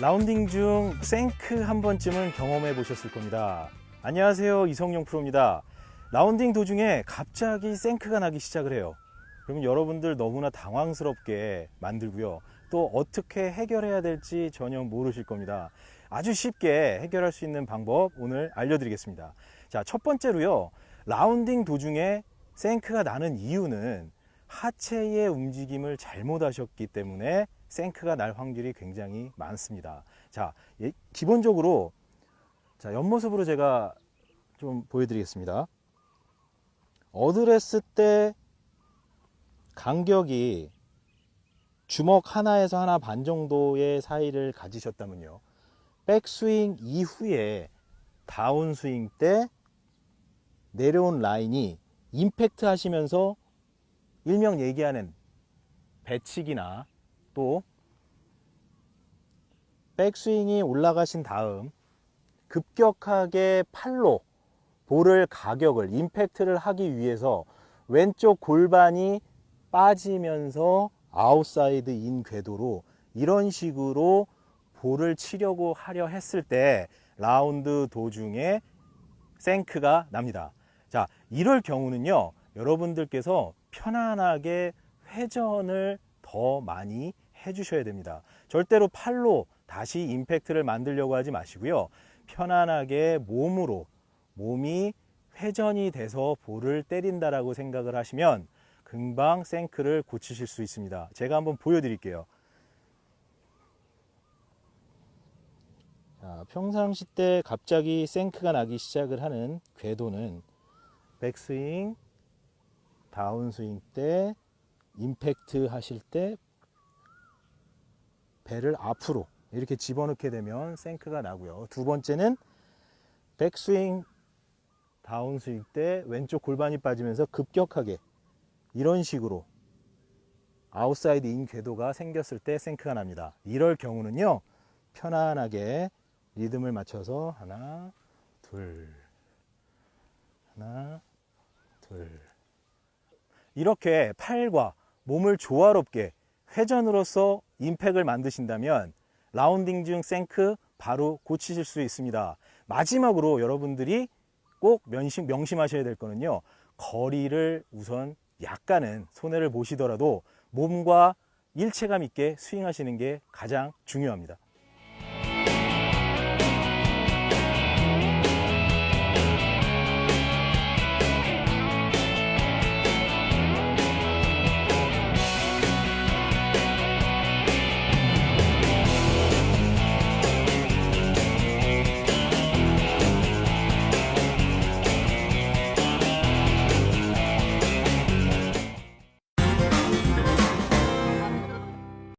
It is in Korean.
라운딩 중 생크 한 번쯤은 경험해 보셨을 겁니다. 안녕하세요. 이성용 프로입니다. 라운딩 도중에 갑자기 생크가 나기 시작을 해요. 그러면 여러분들 너무나 당황스럽게 만들고요. 또 어떻게 해결해야 될지 전혀 모르실 겁니다. 아주 쉽게 해결할 수 있는 방법 오늘 알려드리겠습니다. 자, 첫 번째로요. 라운딩 도중에 생크가 나는 이유는 하체의 움직임을 잘못하셨기 때문에 생크가 날 확률이 굉장히 많습니다. 자, 예, 기본적으로 자, 옆모습으로 제가 좀 보여드리겠습니다. 어드레스 때 간격이 주먹 하나에서 하나 반 정도의 사이를 가지셨다면요. 백스윙 이후에 다운스윙 때 내려온 라인이 임팩트 하시면서 일명 얘기하는 배치기나 또 백스윙이 올라가신 다음 급격하게 팔로 볼을 가격을 임팩트를 하기 위해서 왼쪽 골반이 빠지면서 아웃사이드 인 궤도로 이런 식으로 볼을 치려고 하려 했을 때 라운드 도중에 생크가 납니다. 자, 이럴 경우는요, 여러분들께서 편안하게 회전을 더 많이 해주셔야 됩니다. 절대로 팔로 다시 임팩트를 만들려고 하지 마시고요. 편안하게 몸으로 몸이 회전이 돼서 볼을 때린다라고 생각을 하시면 금방 생크를 고치실 수 있습니다. 제가 한번 보여드릴게요. 자, 평상시 때 갑자기 생크가 나기 시작을 하는 궤도는 백스윙, 다운스윙 때 임팩트 하실 때 배를 앞으로 이렇게 집어넣게 되면 생크가 나고요. 두 번째는 백스윙, 다운스윙 때 왼쪽 골반이 빠지면서 급격하게 이런 식으로 아웃사이드 인 궤도가 생겼을 때 생크가 납니다. 이럴 경우는요, 편안하게 리듬을 맞춰서 하나, 둘, 하나, 둘. 이렇게 팔과 몸을 조화롭게 회전으로서 임팩을 만드신다면 라운딩 중 생크 바로 고치실 수 있습니다. 마지막으로 여러분들이 꼭 명심, 명심하셔야 될 거는요. 거리를 우선 약간은 손해를 보시더라도 몸과 일체감 있게 스윙하시는 게 가장 중요합니다.